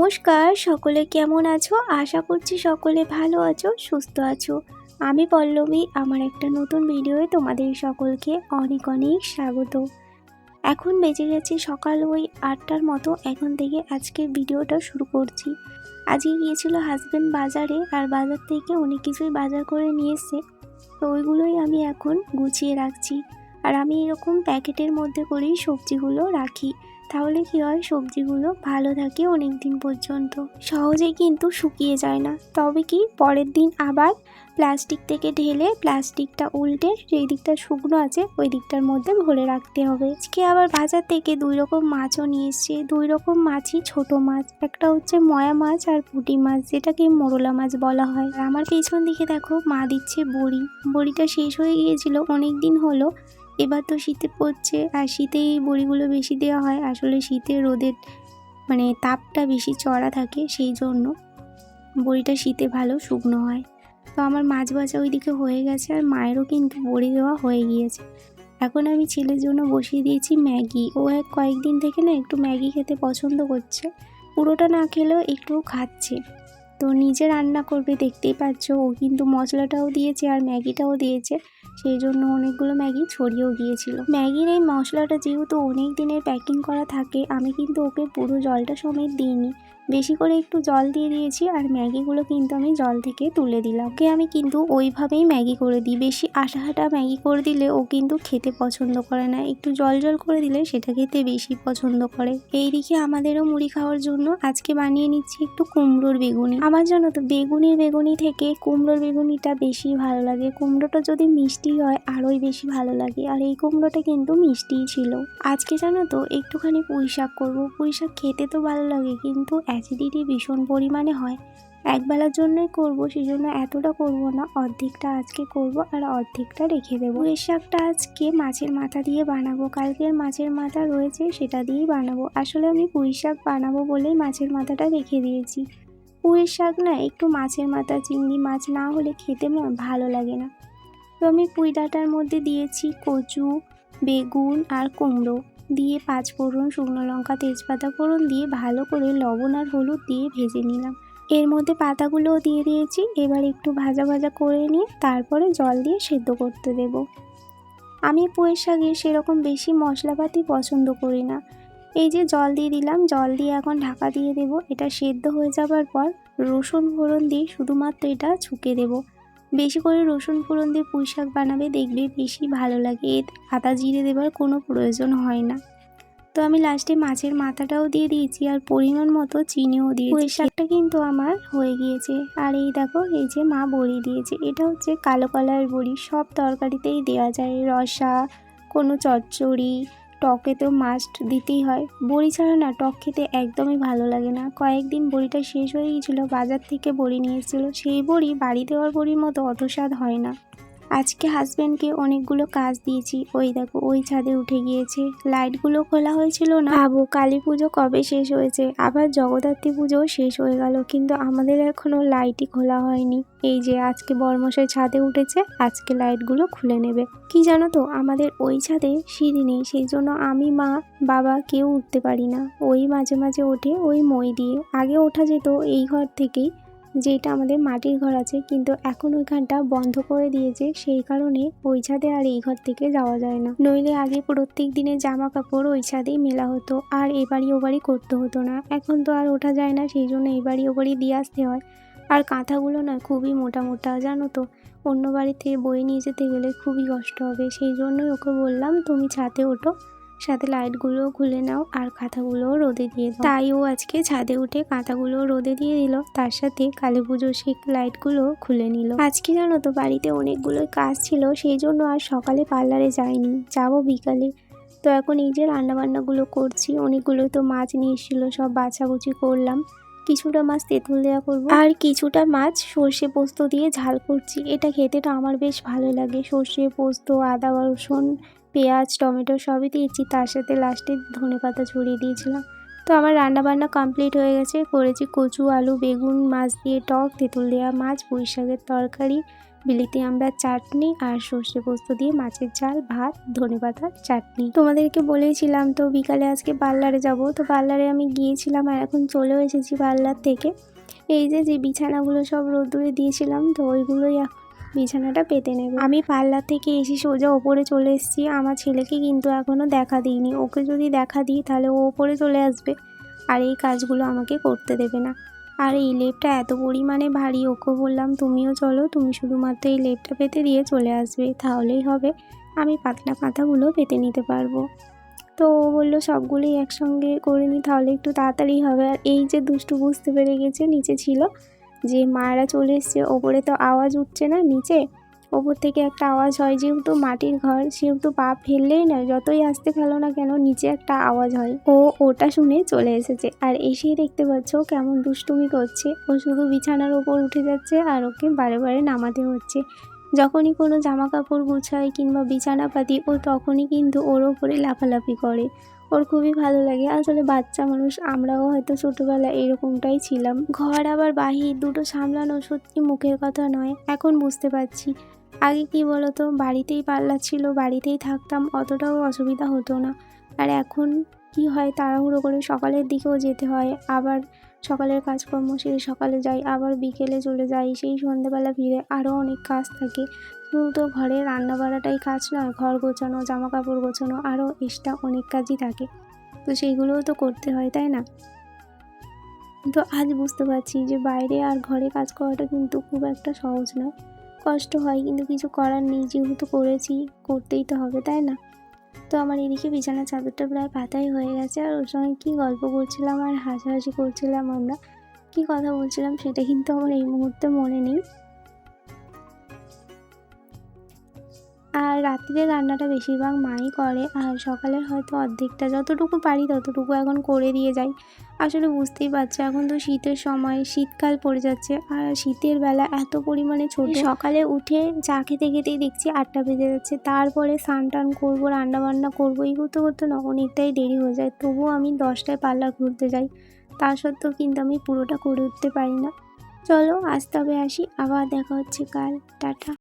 নমস্কার, সকলে কেমন আছো? আশা করছি সকলে ভালো আছো, সুস্থ আছো। আমি পল্লবী, আমার একটা নতুন ভিডিওয়ে তোমাদের সকলকে অনেক অনেক স্বাগত। এখন বেজে গেছে সকাল ওই আটটার মতো, এখন থেকে আজকের ভিডিওটা শুরু করছি। আজকে গিয়েছিল হাজব্যান্ড বাজারে, আর বাজার থেকে অনেক কিছুই বাজার করে নিয়ে এসছে। তো ওইগুলোই আমি এখন গুছিয়ে রাখছি। আর আমি এরকম প্যাকেটের মধ্যে করেই সবজিগুলো রাখি। তাহলে কি হয়? সবজিগুলো ভালো থাকে অনেক দিন পর্যন্ত। সহজেই কিন্তু শুকিয়ে যায় না। তবে কি পরের দিন আবার প্লাস্টিক থেকে ঢেলে প্লাস্টিকটা উল্টে যেই দিকটা শুকনো আছে, ওই দিকটার মধ্যে ভরে রাখতে হবে। আজকে আবার বাজার থেকে দুই রকম মাছও নিয়ে এসছে। দুই রকম মাছই ছোট মাছ। একটা হচ্ছে ময়া মাছ আর পুঁটি মাছ, যেটাকে মোরলা মাছ বলা হয়। আমার পেছন দিকে দেখো মা দিচ্ছে বড়ি। বড়িটা শেষ হয়ে গিয়েছিল অনেক দিন হলো এবার তো শীতে পড়ছে, আর শীতেই বড়িগুলো বেশি দেওয়া হয়। আসলে শীতে রোদের মানে তাপটা বেশি চড়া থাকে সেই জন্য বড়িটা শীতে ভালো শুকনো হয়। তো আমার মাছ ভাজা ওইদিকে হয়ে গেছে, আর মায়েরও কিন্তু বড়ি দেওয়া হয়ে গিয়েছে। এখন আমি ছেলের জন্য বসিয়ে দিয়েছি ম্যাগি। ও এক কয়েকদিন থেকে না একটু ম্যাগি খেতে পছন্দ করছে, পুরোটা না খেলেও একটু খাচ্ছে। তো নিজে রান্না করবে, দেখতেই পাচ্ছ। ও কিন্তু মশলাটাও দিয়েছে আর ম্যাগিটাও দিয়েছে। সেই জন্য অনেকগুলো ম্যাগি ছড়িয়েও গিয়েছিল। ম্যাগির এই মশলাটা যেহেতু অনেক দিনের প্যাকিং করা থাকে, আমি কিন্তু ওকে পুরো জলটা সমেত দিইনি। বেশি করে একটু জল দিয়ে দিয়েছি আর ম্যাগিগুলো কিন্তু আমি জল থেকে তুলে দিলাম। ওকে আমি কিন্তু ওইভাবেই ম্যাগি করে দিই। বেশি আটাহাটা ম্যাগি করে দিলে ও কিন্তু খেতে পছন্দ করে না। একটু জল জল করে দিলে সেটা খেতে বেশি পছন্দ করে। এইদিকে আমাদেরও মুড়ি খাওয়ার জন্য আজকে বানিয়ে নিচ্ছি একটু কুমড়োর বেগুনি। আমার জানো তো বেগুনির বেগুনি থেকে কুমড়োর বেগুনিটা বেশি ভালো লাগে। কুমড়োটা যদি মিষ্টি হয়, আরোই বেশি ভালো লাগে। আর এই কুমড়োটা কিন্তু মিষ্টিই ছিল। আজকে জানো তো, একটুখানি পুঁই শাক করব। পুঁই শাক খেতে তো ভালো লাগে, কিন্তু অ্যাসিডিটি ভীষণ পরিমাণে হয়। একবেলার জন্যই করব সেই জন্য এতটা করব না। অর্ধেকটা আজকে করব আর অর্ধেকটা রেখে দেবো। পুঁই শাকটা আজকে মাছের মাথা দিয়ে বানাবো। কালকের মাছের মাথা রয়েছে, সেটা দিয়েই বানাবো। আসলে আমি পুঁই শাক বানাবো বলেই মাছের মাথাটা রেখে দিয়েছি। পুঁই শাক না, একটু মাছের মাথা, চিংড়ি মাছ না হলে খেতে ভালো লাগে না। তো আমি পুঁই ডাঁটার মধ্যে দিয়েছি কচু, বেগুন আর কুমড়ো। দিয়ে পাঁচ ফোড়ন শুকনো লঙ্কা, তেজপাতা ফোড়ন দিয়ে ভালো করে লবণ আর হলুদ দিয়ে ভেজে নিলাম। এর মধ্যে পাতাগুলোও দিয়ে দিয়েছি। এবার একটু ভাজা ভাজা করে নিয়ে তারপরে জল দিয়ে সেদ্ধ করতে দেব। আমি পুঁয়ের শাকে সেরকম বেশি মশলাপাতি পছন্দ করি না। এই যে জল দিয়ে দিলাম, জল দিয়ে এখন ঢাকা দিয়ে দেব। এটা সেদ্ধ হয়ে যাবার পর রসুন ফোড়ন দিয়ে শুধুমাত্র এটা ছুকে দেবো। বেশি করে রসুন ফোড়ন দিয়ে পুঁই শাক বানাবে, দেখবে বেশি ভালো লাগে। এর আদা জিরে দেবার কোনো প্রয়োজন হয় না। তো আমি লাস্টে মাছের মাথাটাও দিয়ে দিয়েছি আর পরিমাণ মতো চিনিও দিয়েছি। পুঁই শাকটা কিন্তু আমার হয়ে গিয়েছে। আর এই দেখো, এই যে মা বড়ি দিয়েছে। এটা হচ্ছে কালো কালার বড়ি। সব তরকারিতেই দেওয়া যায়। রসা, কোনো চচ্চড়ি টকে তো মাস্ট দিতেই হয়। বড়ি ছাড়া না, টক খেতে একদমই ভালো লাগে না। কয়েকদিন বড়িটা শেষ হয়ে গিয়েছিল, বাজার থেকে বড়ি নিয়ে এসেছিল। সেই বড়ি বাড়ি দেওয়ার বড়ির মতো অত স্বাদ হয় না। আজকে হাজব্যান্ডকে অনেকগুলো কাজ দিয়েছি। ওই দেখো, ওই ছাদে উঠে গিয়েছে। লাইটগুলো খোলা হয়েছিল না? ভাবো, কালী পুজো কবে শেষ হয়েছে? আবার জগদ্ধাত্রী পুজোও শেষ হয়ে গেল, কিন্তু আমাদের এখনও লাইটই খোলা হয়নি। এই যে আজকে বর্মশাই ছাদে উঠেছে, আজকে লাইটগুলো খুলে নেবে। কি জানো তো, আমাদের ওই ছাদে সিঁড়ি নেই, সেই জন্য আমি, মা, বাবা কেউ উঠতে পারি না। ওই মাঝে মাঝে ওঠে ওই মই দিয়ে। আগে ওঠা যেত এই ঘর থেকেই যেটা আমাদের মাটির ঘর আছে, কিন্তু এখন ওইখানটা বন্ধ করে দিয়েছে, সেই কারণে ওই ছাদে আর এই ঘর থেকে যাওয়া যায় না। নইলে আগে প্রত্যেক দিনে জামা কাপড় ওই ছাদেই মেলা হতো, আর এবারই ওবারই করতে হতো না। এখন তো আর ওঠা যায় না, সেই জন্য এবারই ওবারই দিয়ে আসতে হয়। আর কাঁথাগুলো না খুবই মোটা মোটা, জানো তো? অন্য বাড়িতে বয়ে নিয়ে যেতে গেলে খুবই কষ্ট হবে, সেই জন্যই ওকে বললাম, তুমি ছাদে ওঠো। সাথে লাইটগুলোও খুলে নাও আর কাঁথাগুলোও রোদে দিয়ে দাও। তাই ও আজকে ছাদে উঠে কাঁথাগুলো রোদে দিয়ে দিল। তার সাথে কালী পুজোর সেই লাইটগুলো খুলে নিল। আজকে জানো তো বাড়িতে অনেকগুলোই কাজ ছিল, সেই জন্য আর সকালে পার্লারে যাইনি। যাব বিকালে। তো এখন এই যে রান্নাবান্নাগুলো করছি অনেকগুলো তো মাছ নিয়ে এসেছিল, সব বাছাবুচি করলাম। কিছুটা মাছ তেঁতুল দেওয়া করব। আর কিছুটা মাছ সর্ষে পোস্ত দিয়ে ঝাল করছি। এটা খেতেটা আমার বেশ ভালো লাগে। সর্ষে পোস্ত, আদা রসুন পেঁয়াজ, টমেটো সবই দিয়েছি। তার সাথে লাস্টে ধনে পাতা ছড়িয়ে দিয়েছিলাম। তো আমার রান্না বান্না কমপ্লিট হয়ে গেছে। করেছি কচু, আলু, বেগুন, মাছ দিয়ে টক, তেঁতুল দেওয়া মাছ পুঁই শাকের তরকারি, বিলিতি আমরা চাটনি আর সর্ষে পোস্ত দিয়ে মাছের ঝাল, ভাত, ধনে ধনেপাতার চাটনি। তোমাদেরকে বলেছিলাম তো বিকালে আজকে পার্লারে যাব। তো পার্লারে আমি গিয়েছিলাম আর এখন চলেও এসেছি পার্লার থেকে। এই যে যে বিছানাগুলো সব রোদ্দুরে দিয়েছিলাম, তো ওইগুলোই এখন বিছানাটা পেতে নেব। আমি পার্লার থেকে এসে সোজা ওপরে চলে এসেছি। আমার ছেলেকে কিন্তু এখনও দেখা দিইনি। ওকে যদি দেখা দিই, তাহলে ও ওপরে চলে আসবে। আর এই কাজগুলো আমাকে করতে দেবে না। আর এই লেপটা এত পরিমাণে ভারী, ওকে বললাম, তুমিও চলো, তুমি শুধুমাত্র এই লেপটা পেতে দিয়ে চলে আসবে। তাহলেই হবে। আমি পাতলা পাতাগুলো পেতে নিতে পারব। তো ও বলল, সবগুলোই একসঙ্গে করে নিই তাহলে একটু তাড়াতাড়ি হবে। আর এই যে দুষ্টু বুঝতে পেরে গেছে, নিচে ছিল। যে মায়েরা চলে এসছে, ওপরে তো আওয়াজ উঠছে না, নিচে। ওপর থেকে একটা আওয়াজ হয়, যেহেতু মাটির ঘর, সেহেতু পা ফেললেই না যতই আসতে ফেলো না কেন, নিচে একটা আওয়াজ হয়। ও ওটা শুনে চলে এসেছে। আর এসেই দেখতে পাচ্ছ কেমন দুষ্টুমি করছে। ও শুধু বিছানার ওপর উঠে যাচ্ছে আর ওকে বারে বারে নামাতে হচ্ছে। যখনই কোনো জামা কাপড় গুছায় কিংবা বিছানা পাতি ও তখনই কিন্তু ওর ওপরে লাফালাফি করে। ওর খুবই ভালো লাগে। আসলে বাচ্চা মানুষ, আমরাও হয়তো ছোটোবেলায় এরকমটাই ছিলাম। ঘর আবার বাহির, দুটো সামলানো সত্যি মুখের কথা নয়। এখন বুঝতে পারছি। আগে কি বলতো, বাড়িতেই পার্লার ছিল, বাড়িতেই থাকতাম, অতটাও অসুবিধা হতো না। আর এখন কি হয়, তাড়াহুড়ো করে সকালের দিকেও যেতে হয়, আবার সকালের কাজকর্ম সেরে সকালে যাই, আবার বিকেলে চলে যাই, সেই সন্ধেবেলা ফিরে আরও অনেক কাজ থাকে। তো ঘরে রান্না বাড়াটাই কাজ নয় ঘর গোছানো জামা কাপড় গোছানো, আরও এক্সট্রা অনেক কাজই থাকে। তো সেইগুলোও তো করতে হয়, তাই না? তো আজ বুঝতে পারছি যে বাইরে আর ঘরে কাজ করাটা কিন্তু খুব একটা সহজ নয়। কষ্ট হয়, কিন্তু কিছু করার নেই, যেহেতু করেছি, করতেই তো হবে, তাই না? তো আমার এদিকে বিছানার চাদরটা প্রায় পাতাই হয়ে গেছে, আর ওর সঙ্গে কী গল্প করছিলাম আর হাসাহাসি করছিলাম আমরা, কী কথা বলছিলাম সেটা কিন্তু আমার এই মুহূর্তে মনে নেই। আর রাত্রে রান্নাটা বেশিরভাগ মাই করে, আর সকালের হয়তো অর্ধেকটা যতটুকু পারি ততটুকু এখন করে দিয়ে যাই। আসলে বুঝতেই পারছ, এখন তো শীতের সময়, শীতকাল পড়ে যাচ্ছে, আর শীতের বেলা এত পরিমাণে ছোট। সকালে উঠে চা খেতে খেতেই দেখছি আটটা বেজে যাচ্ছে, তারপরে স্নান টান করব, রান্না বান্না করব, এই করতে করতে অনেকটাই দেরি হয়ে যায়, তবুও আমি দশটায় পার্লার ঘুরতে যাই। তা সত্ত্বেও কিন্তু আমি পুরোটা করে উঠতে পারি না। চলো আজ তবে আসি, আবার দেখা হচ্ছে, কাল, টাটা।